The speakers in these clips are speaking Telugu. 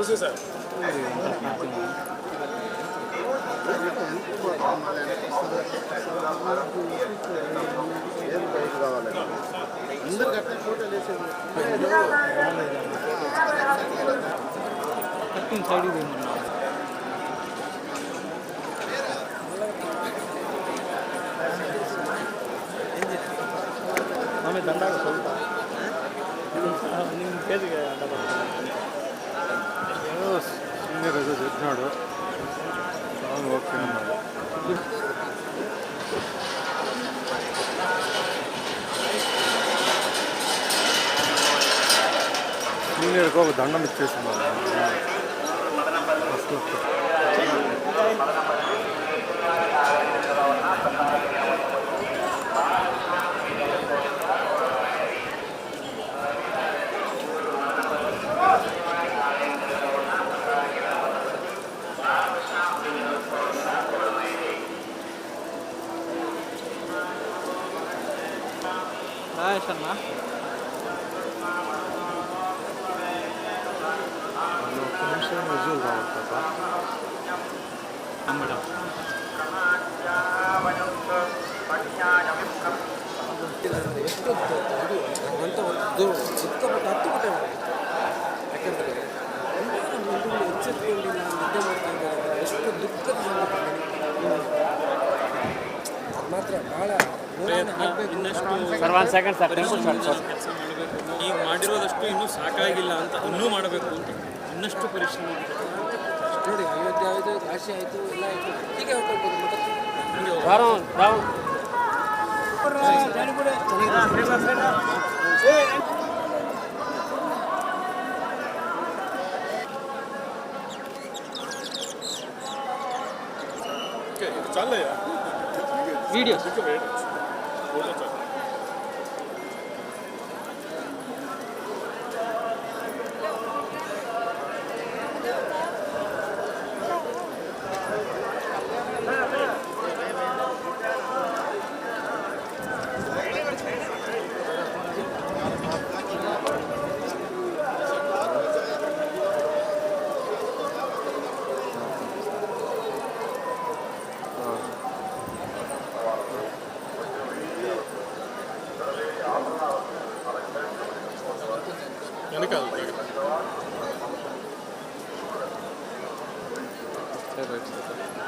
నమస్తే సార్ ఏం బయట కావాలి అందరు కట్టిన ఫోటోలు వేసేది కట్టిన సైడ్ సీనియర్ ఏదో చెప్పినాడు సాంగ్ ఓకే అన్నాడు సీనియర్కి ఒక దండం ఇచ్చేస్తున్నాడు ఫస్ట్ いかな。今週の10が終わったか。頑張ろう。అంతా దూరం చిత్త అత్తుకుంటాం ఎక్కడ ముందు వచ్చేటువంటి నా నిద్ర పడతాను కదా ఎప్పుడు దుఃఖ ಈಗ ಮಾಡಿರೋದಷ್ಟು ಇನ್ನೂ ಸಾಕಾಗಿಲ್ಲ ಅಂತ ಇನ್ನೂ ಮಾಡಬೇಕು ಅಂತ ಇನ್ನಷ್ಟು ಪರಿಶ್ರಮ ನೋಡಿ ಅಯೋಧ್ಯೆ ಆಯಿತು ಕಾಶಿ ಆಯಿತು ಎಲ್ಲ ಆಯಿತು ಹೀಗೆ ಹೊರಟೋಗ್ಬೋದು Ravan videos yanı kaldı. Evet, evet.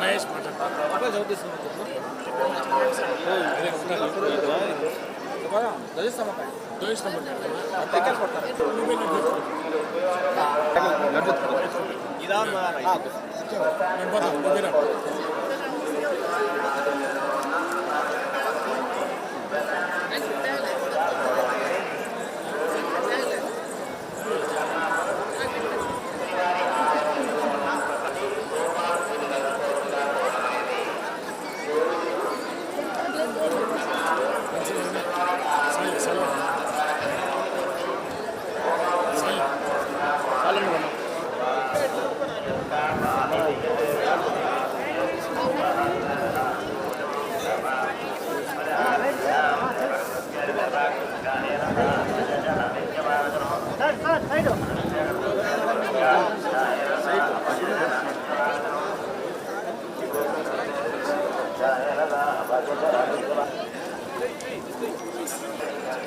Mahesh మాట్లాడతారు మాట్లాడిస్తావా ఆ?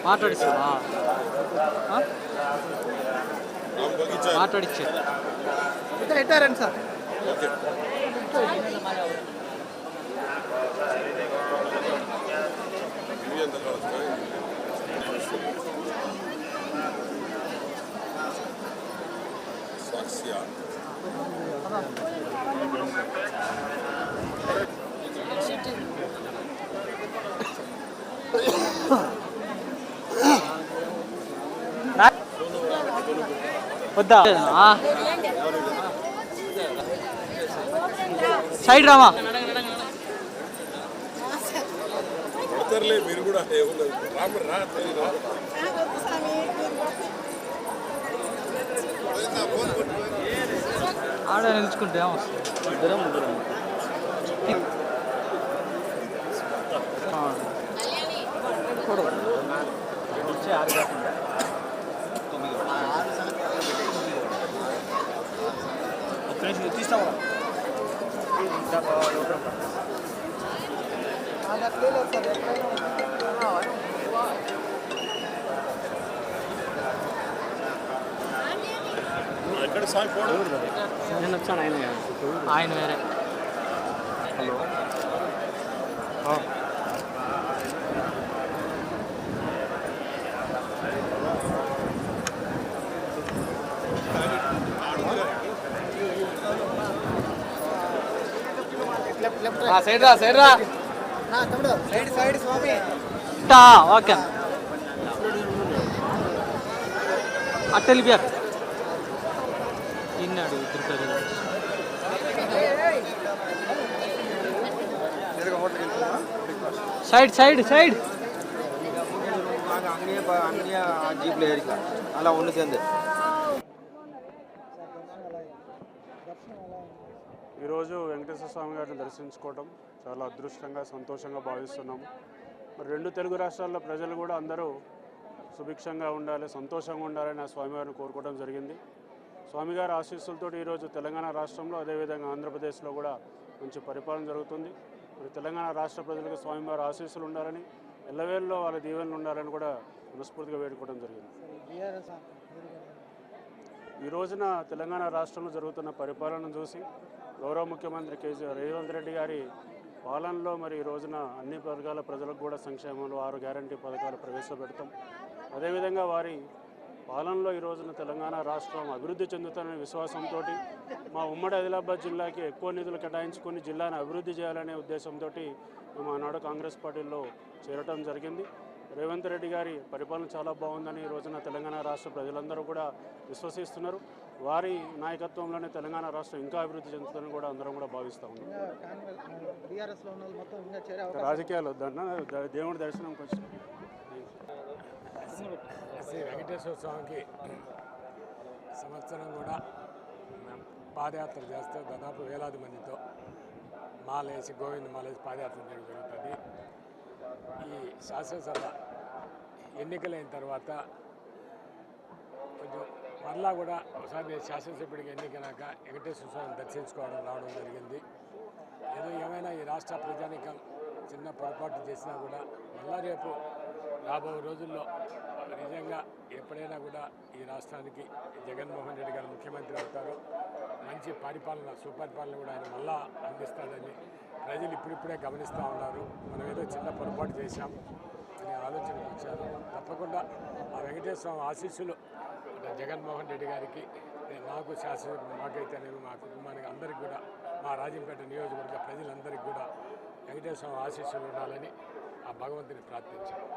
மாட்டடிச்சதா மாட்டடிச்சு. எட்டாயிரம் சார். వద్దా. సైడ్ రామా కూడా ఆడ నిలుచుకుంటే ఏమొస్తుంది ఇద్దరం ముగ్గురం. ఎక్కడ సాయి పోవడం నేను వచ్చాను ఆయన ఆయన వేరే సైడ్ రా సైడ్ రా సైడ్ సైడ్ స్వామి ఓకే అట్టెలి బ్యాక్ ఇన్నాడు ఇద్దరు సైడ్ సైడ్ సైడ్ அங்கேயே அங்கேயே ஜீப்பில் ஏறிக்கா நல்லா ஒன்று சேர்ந்து ఈరోజు వెంకటేశ్వర స్వామి గారిని దర్శించుకోవటం చాలా అదృష్టంగా సంతోషంగా భావిస్తున్నాము మరి రెండు తెలుగు రాష్ట్రాల్లో ప్రజలు కూడా అందరూ సుభిక్షంగా ఉండాలి సంతోషంగా ఉండాలని ఆ స్వామివారిని కోరుకోవడం జరిగింది. స్వామిగారి ఆశీస్సులతో ఈరోజు తెలంగాణ రాష్ట్రంలో అదేవిధంగా ఆంధ్రప్రదేశ్లో కూడా మంచి పరిపాలన జరుగుతుంది. మరి తెలంగాణ రాష్ట్ర ప్రజలకు స్వామివారి ఆశీస్సులు ఉండాలని ఎల్లవేళ్ళలో వాళ్ళ దీవెనలు ఉండాలని కూడా మనస్ఫూర్తిగా వేడుకోవడం జరిగింది. ఈ రోజున తెలంగాణ రాష్ట్రంలో జరుగుతున్న పరిపాలన చూసి గౌరవ ముఖ్యమంత్రి కేసీ రేవంత్ రెడ్డి గారి పాలనలో మరి ఈ రోజున అన్ని వర్గాల ప్రజలకు కూడా సంక్షేమంలో ఆరు గ్యారంటీ పథకాలు ప్రవేశపెడతాం. అదేవిధంగా వారి పాలనలో ఈ రోజున తెలంగాణ రాష్ట్రం అభివృద్ధి చెందుతుందనే విశ్వాసంతో మా ఉమ్మడి ఆదిలాబాద్ జిల్లాకి ఎక్కువ నిధులు కేటాయించుకొని జిల్లాను అభివృద్ధి చేయాలనే ఉద్దేశంతో మేము ఆనాడు కాంగ్రెస్ పార్టీలో చేరటం జరిగింది. రేవంత్ రెడ్డి గారి పరిపాలన చాలా బాగుందని ఈ రోజున తెలంగాణ రాష్ట్ర ప్రజలందరూ కూడా విశ్వసిస్తున్నారు. వారి నాయకత్వంలోనే తెలంగాణ రాష్ట్రం ఇంకా అభివృద్ధి చెందుతుందని కూడా అందరం కూడా భావిస్తూ ఉన్నాం. బీఆర్ఎస్లో ఉన్న వాళ్ళు మొత్తం ఇంకా చేరే రాజకీయాలు వద్దన్న ద- దేవుడి దర్శనం కొంచెం శ్రీ వెంకటేశ్వర స్వామికి సంవత్సరం కూడా పాదయాత్ర చేస్తే దాదాపు వేలాది మందితో మాలేసి గోవింద మాలేసి పాదయాత్ర చేయడం జరుగుతుంది. శాసనసభ ఎన్నికలైన తర్వాత కొంచెం మరలా కూడా ఒకసారి నేను శాసనసభ్యుడికి ఎన్నికైనాక వెంకటేశ్వర స్వామిని దర్శించుకోవడం రావడం జరిగింది. ఏదో ఏమైనా ఈ రాష్ట్ర ప్రజానికం చిన్న పొరపాటు చేసినా కూడా మళ్ళా రేపు రాబోయే రోజుల్లో నిజంగా ఎప్పుడైనా కూడా ఈ రాష్ట్రానికి జగన్మోహన్ రెడ్డి గారు ముఖ్యమంత్రి అవుతారు. మంచి పరిపాలన సుపరిపాలన కూడా ఆయన మళ్ళా అందిస్తాడని ప్రజలు ఇప్పుడిప్పుడే గమనిస్తూ ఉన్నారు. మనం ఏదో చిన్న పొరపాటు చేశాం అనే ఆలోచనకు వచ్చారు. తప్పకుండా ఆ వెంకటేశ్వర స్వామి ఆశీస్సులు అంటే జగన్మోహన్ రెడ్డి గారికి నేను నాకు శాసన మాకైతేనేమి మా కుటుంబానికి అందరికి కూడా మా రాజంపేట నియోజకవర్గ ప్రజలందరికీ కూడా వెంకటేశ్వర స్వామి ఆశీస్సులు ఉండాలని ఆ భగవంతుని ప్రార్థించాను